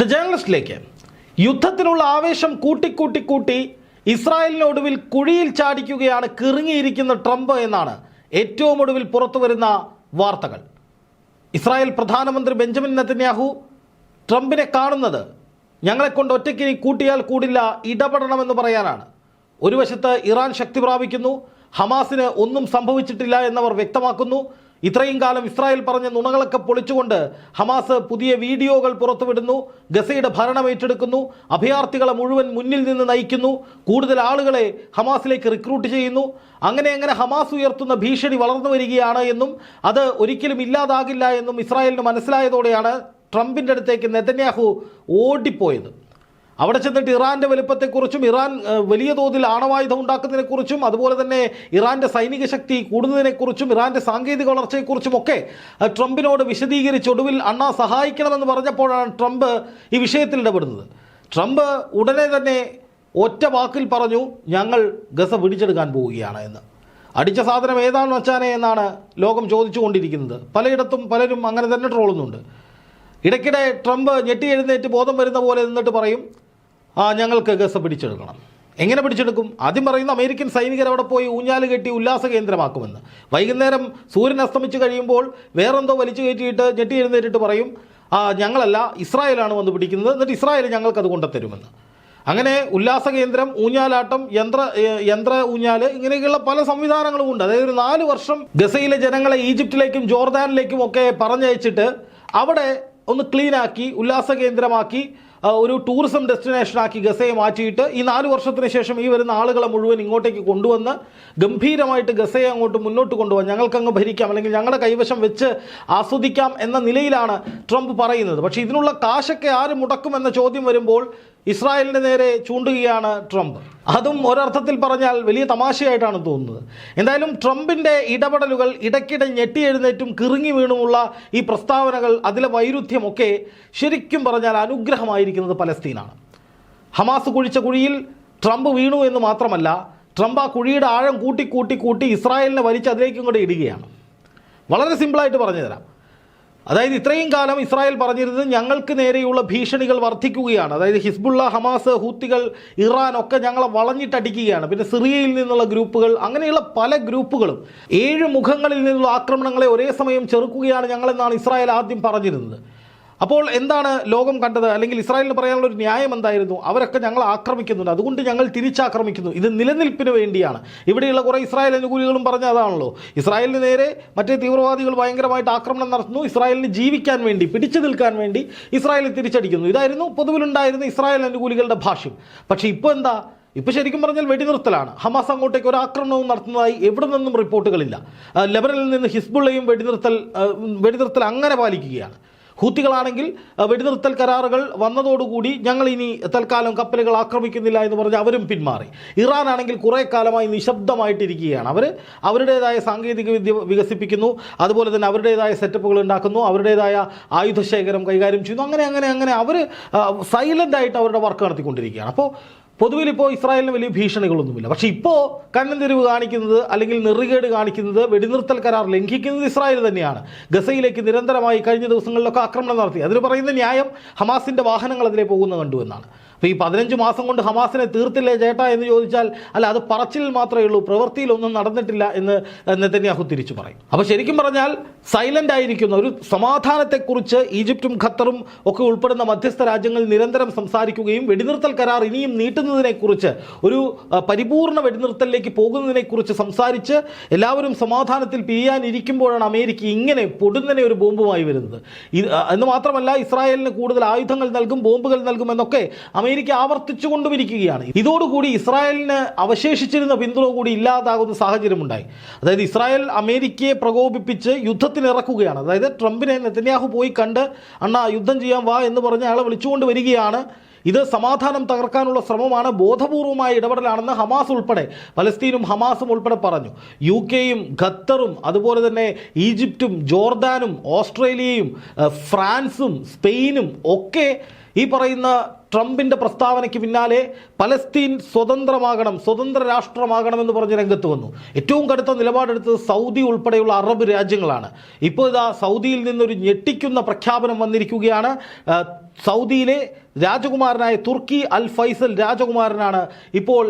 The ജേർണലിസ്റ്റിലേക്ക് യുദ്ധത്തിനുള്ള ആവേശം കൂട്ടിക്കൂട്ടി കൂട്ടി ഇസ്രായേലിന് ഒടുവിൽ കുഴിയിൽ ചാടിക്കുകയാണ് കിറുങ്ങിയിരിക്കുന്ന ട്രംപ് എന്നാണ് ഏറ്റവും ഒടുവിൽ പുറത്തു വരുന്ന വാർത്തകൾ. ഇസ്രായേൽ പ്രധാനമന്ത്രി ബെഞ്ചമിൻ നെതന്യാഹു ട്രംപിനെ കാണുന്നത് ഞങ്ങളെക്കൊണ്ട് ഒറ്റയ്ക്ക് ഇനി കൂട്ടിയാൽ കൂടില്ല ഇടപെടണമെന്ന് പറയാനാണ്. ഒരു വശത്ത് ഇറാൻ ശക്തി പ്രാപിക്കുന്നു ഹമാസിന് ഒന്നും സംഭവിച്ചിട്ടില്ല എന്നവർ വ്യക്തമാക്കുന്നു ഇത്രയും കാലം ഇസ്രായേൽ പറഞ്ഞ നുണകളൊക്കെ പൊളിച്ചുകൊണ്ട് ഹമാസ് പുതിയ വീഡിയോകൾ പുറത്തുവിടുന്നു ഗസയുടെ ഭരണം ഏറ്റെടുക്കുന്നു അഭയാർത്ഥികളെ മുഴുവൻ മുന്നിൽ നിന്ന് നയിക്കുന്നു കൂടുതൽ ആളുകളെ ഹമാസിലേക്ക് റിക്രൂട്ട് ചെയ്യുന്നു. അങ്ങനെ അങ്ങനെ ഹമാസ് ഉയർത്തുന്ന ഭീഷണി വളർന്നു വരികയാണ് എന്നും അത് ഒരിക്കലും ഇല്ലാതാകില്ല എന്നും ഇസ്രായേലിന് മനസ്സിലായതോടെയാണ് ട്രംപിന്റെ അടുത്തേക്ക് നെതന്യാഹു ഓടിപ്പോയത്. അവിടെ ചെന്നിട്ട് ഇറാന്റെ വലുപ്പത്തെക്കുറിച്ചും ഇറാൻ വലിയ തോതിൽ ആണവായുധം ഉണ്ടാക്കുന്നതിനെക്കുറിച്ചും അതുപോലെ തന്നെ ഇറാന്റെ സൈനിക ശക്തി കൂടുന്നതിനെക്കുറിച്ചും ഇറാന്റെ സാങ്കേതിക വളർച്ചയെക്കുറിച്ചും ഒക്കെ ട്രംപിനോട് വിശദീകരിച്ച് ഒടുവിൽ അണ്ണാ സഹായിക്കണമെന്ന് പറഞ്ഞപ്പോഴാണ് ട്രംപ് ഈ വിഷയത്തിൽ ഇടപെടുന്നത്. ട്രംപ് ഉടനെ തന്നെ ഒറ്റ വാക്കിൽ പറഞ്ഞു ഞങ്ങൾ ഗസ പിടിച്ചെടുക്കാൻ പോവുകയാണ് എന്ന്. അടിച്ച സാധനം ഏതാണെന്ന് വെച്ചാനേ എന്നാണ് ലോകം ചോദിച്ചുകൊണ്ടിരിക്കുന്നത്. പലയിടത്തും പലരും അങ്ങനെ തന്നെ ട്രോളുന്നുണ്ട്. ഇടയ്ക്കിടെ ട്രംപ് ഞെട്ടി എഴുന്നേറ്റ് ബോധം വരുന്ന പോലെ നിന്നിട്ട് പറയും ആ ഞങ്ങൾക്ക് ഗസ പിടിച്ചെടുക്കണം. എങ്ങനെ പിടിച്ചെടുക്കും? ആദ്യം പറയുന്ന അമേരിക്കൻ സൈനികർ അവിടെ പോയി ഊഞ്ഞാൽ കെട്ടി ഉല്ലാസ കേന്ദ്രമാക്കുമെന്ന്. വൈകുന്നേരം സൂര്യൻ അസ്തമിച്ച് കഴിയുമ്പോൾ വേറെന്തോ വലിച്ചു കയറ്റിയിട്ട് ഞെട്ടി എഴുന്നേറ്റിട്ട് പറയും ഞങ്ങളല്ല ഇസ്രായേലാണ് വന്ന് പിടിക്കുന്നത്. എന്നിട്ട് ഇസ്രായേൽ ഞങ്ങൾക്കത് കൊണ്ടുത്തരുമെന്ന് അങ്ങനെ ഉല്ലാസ കേന്ദ്രം ഊഞ്ഞാലാട്ടം യന്ത്ര യന്ത്ര ഊഞ്ഞാൽ ഇങ്ങനെയൊക്കെയുള്ള പല സംവിധാനങ്ങളും ഉണ്ട്. അതായത് ഒരു നാല് വർഷം ഗസയിലെ ജനങ്ങളെ ഈജിപ്തിലേക്കും ജോർദാനിലേക്കും ഒക്കെ പറഞ്ഞയച്ചിട്ട് അവിടെ ഒന്ന് ക്ലീനാക്കി ഉല്ലാസ കേന്ദ്രമാക്കി ഒരു ടൂറിസം ഡെസ്റ്റിനേഷനാക്കി ഗസയെ മാറ്റിയിട്ട് ഈ നാല് വർഷത്തിന് ശേഷം ഈ വരുന്ന ആളുകളെ മുഴുവൻ ഇങ്ങോട്ടേക്ക് കൊണ്ടുവന്ന് ഗംഭീരമായിട്ട് ഗസയെ അങ്ങോട്ട് മുന്നോട്ട് കൊണ്ടുപോകാം ഞങ്ങൾക്കങ്ങ് ഭരിക്കാം അല്ലെങ്കിൽ ഞങ്ങളുടെ കൈവശം വെച്ച് ആസ്വദിക്കാം എന്ന നിലയിലാണ് ട്രംപ് പറയുന്നത്. പക്ഷേ ഇതിനുള്ള കാശൊക്കെ ആര് മുടക്കും എന്ന ചോദ്യം വരുമ്പോൾ ഇസ്രായേലിന് നേരെ ചൂണ്ടുകയാണ് ട്രംപ്. അതും ഒരർത്ഥത്തിൽ പറഞ്ഞാൽ വലിയ തമാശയായിട്ടാണ് തോന്നുന്നത്. എന്തായാലും ട്രംപിന്റെ ഇടപെടലുകൾ ഇടയ്ക്കിടെ ഞെട്ടി എഴുന്നേറ്റും കിറുങ്ങി വീണുമുള്ള ഈ പ്രസ്താവനകൾ അതിലെ വൈരുദ്ധ്യമൊക്കെ ശരിക്കും പറഞ്ഞാൽ അനുഗ്രഹമായിരിക്കുന്നത് പലസ്തീനാണ്. ഹമാസ് കുഴിച്ച കുഴിയിൽ ട്രംപ് വീണു എന്ന് മാത്രമല്ല ട്രംപ് ആ കുഴിയുടെ ആഴം കൂട്ടി കൂട്ടി കൂട്ടി ഇസ്രായേലിനെ വലിച്ച് അതിലേക്കും കൂടെ ഇടുകയാണ്. വളരെ സിമ്പിളായിട്ട് പറഞ്ഞു തരാം അതായത് ഇത്രയും കാലം ഇസ്രായേൽ പറഞ്ഞിരുന്നത് ഞങ്ങൾക്ക് നേരെയുള്ള ഭീഷണികൾ വർദ്ധിക്കുകയാണ്. അതായത് ഹിസ്ബുള്ള ഹമാസ് ഹൂത്തികൾ ഇറാൻ ഒക്കെ ഞങ്ങളെ വളഞ്ഞിട്ടടിക്കുകയാണ്. പിന്നെ സിറിയയിൽ നിന്നുള്ള ഗ്രൂപ്പുകൾ അങ്ങനെയുള്ള പല ഗ്രൂപ്പുകളും ഏഴ് മുഖങ്ങളിൽ നിന്നുള്ള ആക്രമണങ്ങളെ ഒരേ സമയം ചെറുക്കുകയാണ് ഞങ്ങളെന്നാണ് ഇസ്രായേൽ ആദ്യം പറഞ്ഞിരുന്നത്. അപ്പോൾ എന്താണ് ലോകം കണ്ടത്? അല്ലെങ്കിൽ ഇസ്രായേലിന് പറയാനുള്ള ഒരു ന്യായം എന്തായിരുന്നു? അവരൊക്കെ ഞങ്ങൾ ആക്രമിക്കുന്നുണ്ട്. അതുകൊണ്ട് ഞങ്ങൾ തിരിച്ചാക്രമിക്കുന്നു. ഇത് നിലനിൽപ്പിന് വേണ്ടിയാണ്. ഇവിടെയുള്ള കുറേ ഇസ്രായേൽ അനുകൂലികളും പറഞ്ഞ അതാണല്ലോ. ഇസ്രായേലിന് നേരെ മറ്റേ തീവ്രവാദികൾ ഭയങ്കരമായിട്ട് ആക്രമണം നടത്തുന്നു. ഇസ്രായേലിന് ജീവിക്കാൻ വേണ്ടി പിടിച്ചു നിൽക്കാൻ വേണ്ടി ഇസ്രായേൽ തിരിച്ചടിക്കുന്നു. ഇതായിരുന്നു പൊതുവിലുണ്ടായിരുന്ന ഇസ്രായേൽ അനുകൂലികളുടെ ഭാഷ്യം. പക്ഷേ ഇപ്പോൾ എന്താ? ഇപ്പോൾ ശരിക്കും പറഞ്ഞാൽ വെടിനിർത്തലാണ്. ഹമാസ് അങ്ങോട്ടേക്ക് ഒരു ആക്രമണവും നടത്തുന്നതായി എവിടെ നിന്നും റിപ്പോർട്ടുകളില്ല. ലെബനനിൽ നിന്ന് ഹിസ്ബുള്ളയും വെടിനിർത്തൽ വെടിനിർത്തൽ അങ്ങനെ പാലിക്കുകയാണ്. ഹൂത്തികളാണെങ്കിൽ വെടിനിർത്തൽ കരാറുകൾ വന്നതോടുകൂടി ഞങ്ങൾ ഇനി തൽക്കാലം കപ്പലുകൾ ആക്രമിക്കുന്നില്ല എന്ന് പറഞ്ഞ് അവരും പിന്മാറി. ഇറാൻ ആണെങ്കിൽ കുറേ കാലമായി നിശബ്ദമായിട്ടിരിക്കുകയാണ്. അവർ അവരുടേതായ സാങ്കേതിക വിദ്യ വികസിപ്പിക്കുന്നു അതുപോലെ തന്നെ അവരുടേതായ സെറ്റപ്പുകൾ ഉണ്ടാക്കുന്നു അവരുടേതായ ആയുധശേഖരം കൈകാര്യം ചെയ്യുന്നു. അങ്ങനെ അങ്ങനെ അങ്ങനെ അവർ സൈലന്റായിട്ട് അവരുടെ വർക്ക് നടത്തിക്കൊണ്ടിരിക്കുകയാണ്. അപ്പോൾ പൊതുവിൽ ഇപ്പോൾ ഇസ്രായേലിന് വലിയ ഭീഷണികളൊന്നുമില്ല. പക്ഷേ ഇപ്പോൾ കണ്ണൻ തെരുവ് കാണിക്കുന്നത് അല്ലെങ്കിൽ നെറുകേട് കാണിക്കുന്നത് വെടിനിർത്തൽ കരാർ ലംഘിക്കുന്നത് ഇസ്രായേൽ തന്നെയാണ്. ഗസയിലേക്ക് നിരന്തരമായി കഴിഞ്ഞ ദിവസങ്ങളിലൊക്കെ ആക്രമണം നടത്തി. അതിന് പറയുന്ന ന്യായം ഹമാസിന്റെ വാഹനങ്ങൾ അതിലേ പോകുന്ന കണ്ടു എന്നാണ്. അപ്പോൾ ഈ പതിനഞ്ച് മാസം കൊണ്ട് ഹമാസിനെ തീർത്തില്ലേ ചേട്ടാ എന്ന് ചോദിച്ചാൽ അല്ല അത് പറച്ചിൽ മാത്രമേ ഉള്ളൂ പ്രവൃത്തിയിലൊന്നും നടന്നിട്ടില്ല എന്ന് നെതന്യാഹു തിരിച്ചു പറയും. അപ്പോൾ ശരിക്കും പറഞ്ഞാൽ സൈലന്റ് ആയിരിക്കുന്ന ഒരു സമാധാനത്തെക്കുറിച്ച് ഈജിപ്തും ഖത്തറും ഒക്കെ ഉൾപ്പെടുന്ന മധ്യസ്ഥ രാജ്യങ്ങൾ നിരന്തരം സംസാരിക്കുകയും വെടിനിർത്തൽ കരാർ ഇനിയും നീട്ടുന്നതിനെക്കുറിച്ച് ഒരു പരിപൂർണ വെടിനിർത്തലിലേക്ക് പോകുന്നതിനെക്കുറിച്ച് സംസാരിച്ച് എല്ലാവരും സമാധാനത്തിൽ പിരിയാനിരിക്കുമ്പോഴാണ് അമേരിക്ക ഇങ്ങനെ പൊടുന്നനെ ഒരു ബോംബുമായി വരുന്നത്. എന്ന് മാത്രമല്ല ഇസ്രായേലിന് കൂടുതൽ ആയുധങ്ങൾ നൽകും ബോംബുകൾ നൽകുമെന്നൊക്കെ അമേരിക്ക ആവർത്തിച്ചു കൊണ്ടുമിരിക്കുകയാണ്. ഇതോടുകൂടി ഇസ്രായേലിന് അവശേഷിച്ചിരുന്ന പിന്തുണ കൂടി ഇല്ലാതാകുന്ന സാഹചര്യമുണ്ടായി അതായത് ഇസ്രായേൽ അമേരിക്കയെ പ്രകോപിപ്പിച്ച് യുദ്ധത്തിന് ഇറക്കുകയാണ്. അതായത് ട്രംപിനെ നെതന്യാഹു പോയി കണ്ട് അണ്ണാ യുദ്ധം ചെയ്യാൻ വാ എന്ന് പറഞ്ഞ് അയാളെ വിളിച്ചുകൊണ്ട് വരികയാണ്. ഇത് സമാധാനം തകർക്കാനുള്ള ശ്രമമാണ്. ബോധപൂർവമായ ഇടപെടലാണെന്ന് ഹമാസ് ഉൾപ്പെടെ പലസ്തീനും ഹമാസും ഉൾപ്പെടെ പറഞ്ഞു. യു കെയും ഖത്തറും അതുപോലെ തന്നെ ഈജിപ്തും ജോർദാനും ഓസ്ട്രേലിയയും ഫ്രാൻസും സ്പെയിനും ഒക്കെ ഈ പറയുന്ന ട്രംപിന്റെ പ്രസ്താവനയ്ക്ക് പിന്നാലെ പലസ്തീൻ സ്വതന്ത്രമാകണം സ്വതന്ത്ര രാഷ്ട്രമാകണമെന്ന് പറഞ്ഞ് രംഗത്ത് വന്നു. ഏറ്റവും കടുത്ത നിലപാടെടുത്തത് സൗദി ഉൾപ്പെടെയുള്ള അറബ് രാജ്യങ്ങളാണ്. ഇപ്പോൾ ഇതാ സൗദിയിൽ നിന്നൊരു ഞെട്ടിക്കുന്ന പ്രഖ്യാപനം വന്നിരിക്കുകയാണ്. സൗദിയിലെ രാജകുമാരനായ തുർക്കി അൽ ഫൈസൽ രാജകുമാരനാണ് ഇപ്പോൾ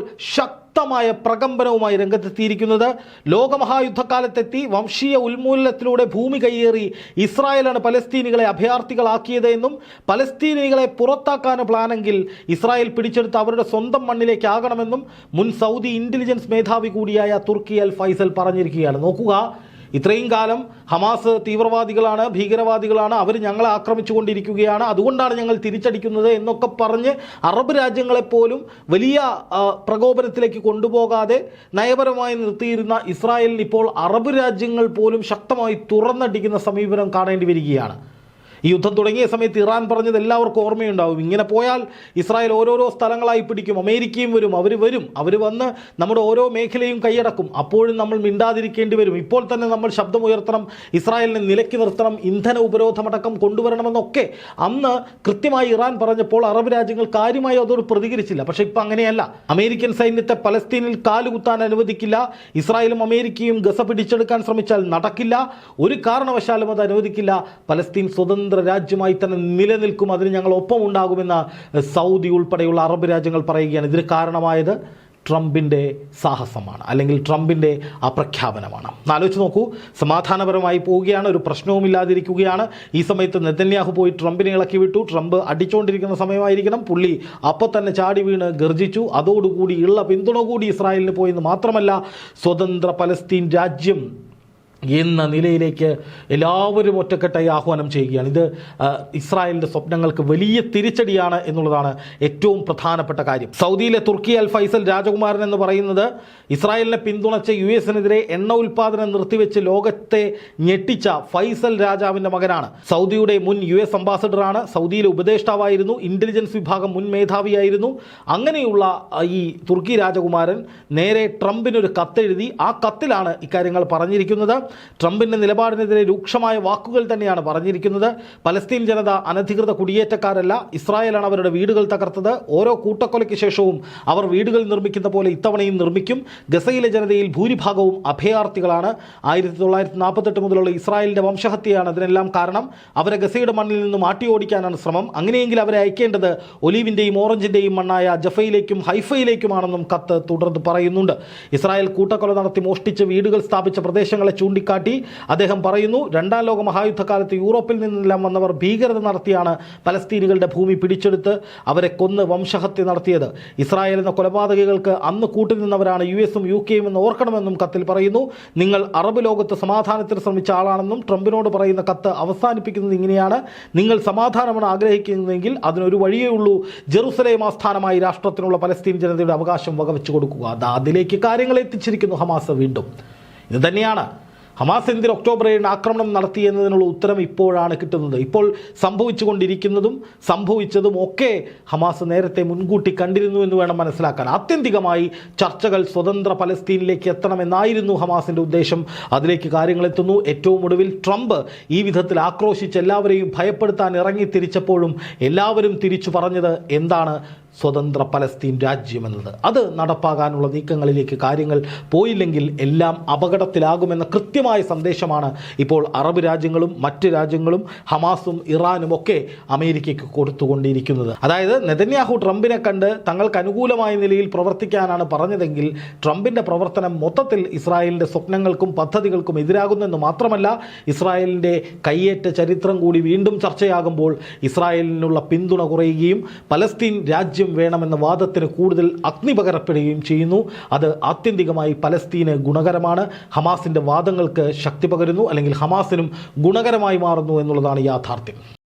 ശക്തമായ പ്രകമ്പനവുമായി രംഗത്തെത്തിയിരിക്കുന്നത്. ലോകമഹായുദ്ധകാലത്തെത്തി വംശീയ ഉന്മൂലനത്തിലൂടെ ഭൂമി കയ്യേറി ഇസ്രായേലാണ് പലസ്തീനികളെ അഭയാർത്ഥികളാക്കിയത് എന്നും പലസ്തീനികളെ പുറത്താക്കാൻ പ്ലാനെങ്കിൽ ഇസ്രായേൽ പിടിച്ചെടുത്ത് അവരുടെ സ്വന്തം മണ്ണിലേക്കാകണമെന്നും മുൻ സൗദി ഇന്റലിജൻസ് മേധാവി കൂടിയായ തുർക്കി അൽ ഫൈസൽ പറഞ്ഞിരിക്കുകയാണ്. നോക്കുക ഇത്രയും കാലം ഹമാസ് തീവ്രവാദികളാണ് ഭീകരവാദികളാണ് അവർ ഞങ്ങളെ ആക്രമിച്ചുകൊണ്ടിരിക്കുകയാണ്. അതുകൊണ്ടാണ് ഞങ്ങൾ തിരിച്ചടിക്കുന്നത് എന്നൊക്കെ പറഞ്ഞ് അറബ് രാജ്യങ്ങളെപ്പോലും വലിയ പ്രകോപനത്തിലേക്ക് കൊണ്ടുപോകാതെ നയപരമായി നിർത്തിയിരുന്ന ഇസ്രായേലിന് ഇപ്പോൾ അറബ് രാജ്യങ്ങൾ പോലും ശക്തമായി തുറന്നടിക്കുന്ന സമീപനം കാണേണ്ടി വരികയാണ്. ഈ യുദ്ധം തുടങ്ങിയ സമയത്ത് ഇറാൻ പറഞ്ഞത് എല്ലാവർക്കും ഓർമ്മയുണ്ടാവും. ഇങ്ങനെ പോയാൽ ഇസ്രായേൽ ഓരോരോ സ്ഥലങ്ങളായി പിടിക്കും. അമേരിക്കയും വരും അവർ വരും. അവർ വന്ന് നമ്മുടെ ഓരോ മേഖലയും കൈയടക്കും. അപ്പോഴും നമ്മൾ മിണ്ടാതിരിക്കേണ്ടി വരും. ഇപ്പോൾ തന്നെ നമ്മൾ ശബ്ദമുയർത്തണം ഇസ്രായേലിനെ നിലയ്ക്ക് നിർത്തണം ഇന്ധന ഉപരോധമടക്കം കൊണ്ടുവരണമെന്നൊക്കെ അന്ന് കൃത്യമായി ഇറാൻ പറഞ്ഞപ്പോൾ അറബ് രാജ്യങ്ങൾ കാര്യമായി അതോട് പ്രതികരിച്ചില്ല. പക്ഷേ ഇപ്പം അങ്ങനെയല്ല. അമേരിക്കൻ സൈന്യത്തെ പലസ്തീനിൽ കാലുകുത്താൻ അനുവദിക്കില്ല. ഇസ്രായേലും അമേരിക്കയും ഗസ പിടിച്ചെടുക്കാൻ ശ്രമിച്ചാൽ നടക്കില്ല. ഒരു കാരണവശാലും അത് അനുവദിക്കില്ല. പലസ്തീൻ സ്വതന്ത്ര രാജ്യമായി തന്നെ നിലനിൽക്കും. അതിന് ഞങ്ങൾ ഒപ്പം ഉണ്ടാകുമെന്ന് സൗദി ഉൾപ്പെടെയുള്ള അറബ് രാജ്യങ്ങൾ പറയുകയാണ്. ഇതിന് കാരണമായത് ട്രംപിന്റെ സാഹസമാണ് അല്ലെങ്കിൽ ട്രംപിന്റെ ആ പ്രഖ്യാപനമാണ് ആലോചിച്ച് നോക്കൂ സമാധാനപരമായി പോവുകയാണ് ഒരു പ്രശ്നവുമില്ലാതിരിക്കുകയാണ് ഈ സമയത്ത് നെതന്യാഹു പോയി ട്രംപിനെ ഇളക്കി വിട്ടു. ട്രംപ് അടിച്ചുകൊണ്ടിരിക്കുന്ന സമയമായിരിക്കണം. പുള്ളി അപ്പോൾ തന്നെ ചാടി വീണ് ഗർജിച്ചു. അതോടുകൂടി ഉള്ള പിന്തുണ കൂടി ഇസ്രായേലിന് പോയെന്ന് മാത്രമല്ല സ്വതന്ത്ര പലസ്തീൻ രാജ്യം എന്ന നിലയിലേക്ക് എല്ലാവരും ഒറ്റക്കെട്ടായി ആഹ്വാനം ചെയ്യുകയാണ്. ഇത് ഇസ്രായേലിന്റെ സ്വപ്നങ്ങൾക്ക് വലിയ തിരിച്ചടിയാണ് എന്നുള്ളതാണ് ഏറ്റവും പ്രധാനപ്പെട്ട കാര്യം. സൗദിയിലെ തുർക്കി അൽ ഫൈസൽ രാജകുമാരൻ എന്ന് പറയുന്നത് ഇസ്രായേലിനെ പിന്തുണച്ച യു എസിനെതിരെ എണ്ണ ഉൽപ്പാദനം നിർത്തിവെച്ച് ലോകത്തെ ഞെട്ടിച്ച ഫൈസൽ രാജാവിന്റെ മകനാണ്. സൗദിയുടെ മുൻ യു എസ് അംബാസഡറാണ്. സൗദിയിലെ ഉപദേഷ്ടാവായിരുന്നു. ഇന്റലിജൻസ് വിഭാഗം മുൻ മേധാവിയായിരുന്നു. അങ്ങനെയുള്ള ഈ തുർക്കി രാജകുമാരൻ നേരെ ട്രംപിനൊരു കത്തെഴുതി ആ കത്തിലാണ് ഇക്കാര്യങ്ങൾ പറഞ്ഞിരിക്കുന്നത്. ട്രംപിന്റെ നിലപാടിനെതിരെ രൂക്ഷമായ വാക്കുകൾ തന്നെയാണ് പറഞ്ഞിരിക്കുന്നത്. പലസ്തീൻ ജനത അനധികൃത കുടിയേറ്റക്കാരല്ല. ഇസ്രായേലാണ് അവരുടെ വീടുകൾ തകർത്തത്. ഓരോ കൂട്ടക്കൊലയ്ക്ക് ശേഷവും അവർ വീടുകൾ നിർമ്മിക്കുന്ന പോലെ ഇത്തവണയും നിർമ്മിക്കും. ഗസയിലെ ജനതയിൽ ഭൂരിഭാഗവും അഭയാർത്ഥികളാണ്. ആയിരത്തി തൊള്ളായിരത്തി നാൽപ്പത്തെട്ട് മുതലുള്ള ഇസ്രായേലിന്റെ വംശഹത്യയാണ് അതിനെല്ലാം കാരണം. അവരെ ഗസയുടെ മണ്ണിൽ നിന്ന് മാറ്റി ഓടിക്കാനാണ് ശ്രമം. അങ്ങനെയെങ്കിൽ അവരെ അയക്കേണ്ടത് ഒലീവിന്റെയും ഓറഞ്ചിന്റെയും മണ്ണായ ജഫയിലേക്കും ഹൈഫയിലേക്കുമാണെന്നും കത്ത് തുടർന്ന് പറയുന്നുണ്ട്. ഇസ്രായേൽ കൂട്ടക്കൊല നടത്തി മോഷ്ടിച്ച് വീടുകൾ സ്ഥാപിച്ച പ്രദേശങ്ങളെ ചൂണ്ടിക്കാട്ടി അദ്ദേഹം പറയുന്നു രണ്ടാം ലോക മഹായുദ്ധകാലത്ത് യൂറോപ്പിൽ നിന്നെല്ലാം വന്നവർ ഭീകരത നടത്തിയാണ് പലസ്തീനികളുടെ ഭൂമി പിടിച്ചെടുത്ത് അവരെ കൊന്ന് വംശഹത്യ നടത്തിയത്. ഇസ്രായേൽ എന്ന കൊലപാതകികൾക്ക് അന്ന് കൂട്ടുനിന്നവരാണ് യു എസും യു കെയും എന്ന് ഓർക്കണമെന്നും കത്തിൽ പറയുന്നു. നിങ്ങൾ അറബ് ലോകത്ത് സമാധാനത്തിന് ശ്രമിച്ച ആളാണെന്നും ട്രംപിനോട് പറയുന്ന കത്ത് അവസാനിപ്പിക്കുന്നത് ഇങ്ങനെയാണ്. നിങ്ങൾ സമാധാനമാണ് ആഗ്രഹിക്കുന്നതെങ്കിൽ അതിനൊരു വഴിയേ ഉള്ളൂ. ജെറുസലേം ആസ്ഥാനമായി രാഷ്ട്രത്തിനുള്ള പലസ്തീൻ ജനതയുടെ അവകാശം വകവെച്ചു കൊടുക്കുക. അത് അതിലേക്ക് കാര്യങ്ങൾ എത്തിച്ചിരിക്കുന്നു ഹമാസ് വീണ്ടും. ഇത് തന്നെയാണ് ഹമാസ് എന്തിന് ഒക്ടോബർ ഏഴിന് ആക്രമണം നടത്തി എന്നതിനുള്ള ഉത്തരം ഇപ്പോഴാണ് കിട്ടുന്നത്. ഇപ്പോൾ സംഭവിച്ചുകൊണ്ടിരിക്കുന്നതും സംഭവിച്ചതും ഒക്കെ ഹമാസ് നേരത്തെ മുൻകൂട്ടി കണ്ടിരുന്നു എന്ന് വേണം മനസ്സിലാക്കാൻ. ആത്യന്തികമായി ചർച്ചകൾ സ്വതന്ത്ര പലസ്തീനിലേക്ക് എത്തണമെന്നായിരുന്നു ഹമാസിന്റെ ഉദ്ദേശം. അതിലേക്ക് കാര്യങ്ങൾ എത്തുന്നു. ഏറ്റവും ഒടുവിൽ ട്രംപ് ഈ വിധത്തിൽ ആക്രോശിച്ച് എല്ലാവരെയും ഭയപ്പെടുത്താൻ ഇറങ്ങി തിരിച്ചപ്പോഴും എല്ലാവരും തിരിച്ചു പറഞ്ഞത് എന്താണ്? സ്വതന്ത്ര പലസ്തീൻ രാജ്യമെന്നത്. അത് നടപ്പാകാനുള്ള നീക്കങ്ങളിലേക്ക് കാര്യങ്ങൾ പോയില്ലെങ്കിൽ എല്ലാം അപകടത്തിലാകുമെന്ന കൃത്യമായ സന്ദേശമാണ് ഇപ്പോൾ അറബ് രാജ്യങ്ങളും മറ്റ് രാജ്യങ്ങളും ഹമാസും ഇറാനും ഒക്കെ അമേരിക്കയ്ക്ക് കൊടുത്തുകൊണ്ടിരിക്കുന്നത്. അതായത് നെതന്യാഹു ട്രംപിനെ കണ്ട് തങ്ങൾക്ക് അനുകൂലമായ നിലയിൽ പ്രവർത്തിക്കാനാണ് പറഞ്ഞതെങ്കിൽ ട്രംപിന്റെ പ്രവർത്തനം മൊത്തത്തിൽ ഇസ്രായേലിന്റെ സ്വപ്നങ്ങൾക്കും പദ്ധതികൾക്കും എതിരാകുന്നെന്ന് മാത്രമല്ല ഇസ്രായേലിന്റെ കയ്യേറ്റ ചരിത്രം കൂടി വീണ്ടും ചർച്ചയാകുമ്പോൾ ഇസ്രായേലിനുള്ള പിന്തുണ കുറയുകയും പലസ്തീൻ രാജ്യം വേണമെന്ന വാദത്തിന് കൂടുതൽ അഗ്നി പകരപ്പെടുകയും ചെയ്യുന്നു. അത് ആത്യന്തികമായി പലസ്തീന് ഗുണകരമാണ്. ഹമാസിന്റെ വാദങ്ങൾക്ക് ശക്തി പകരുന്നു. അല്ലെങ്കിൽ ഹമാസിനും ഗുണകരമായി മാറുന്നു എന്നുള്ളതാണ് യാഥാർത്ഥ്യം.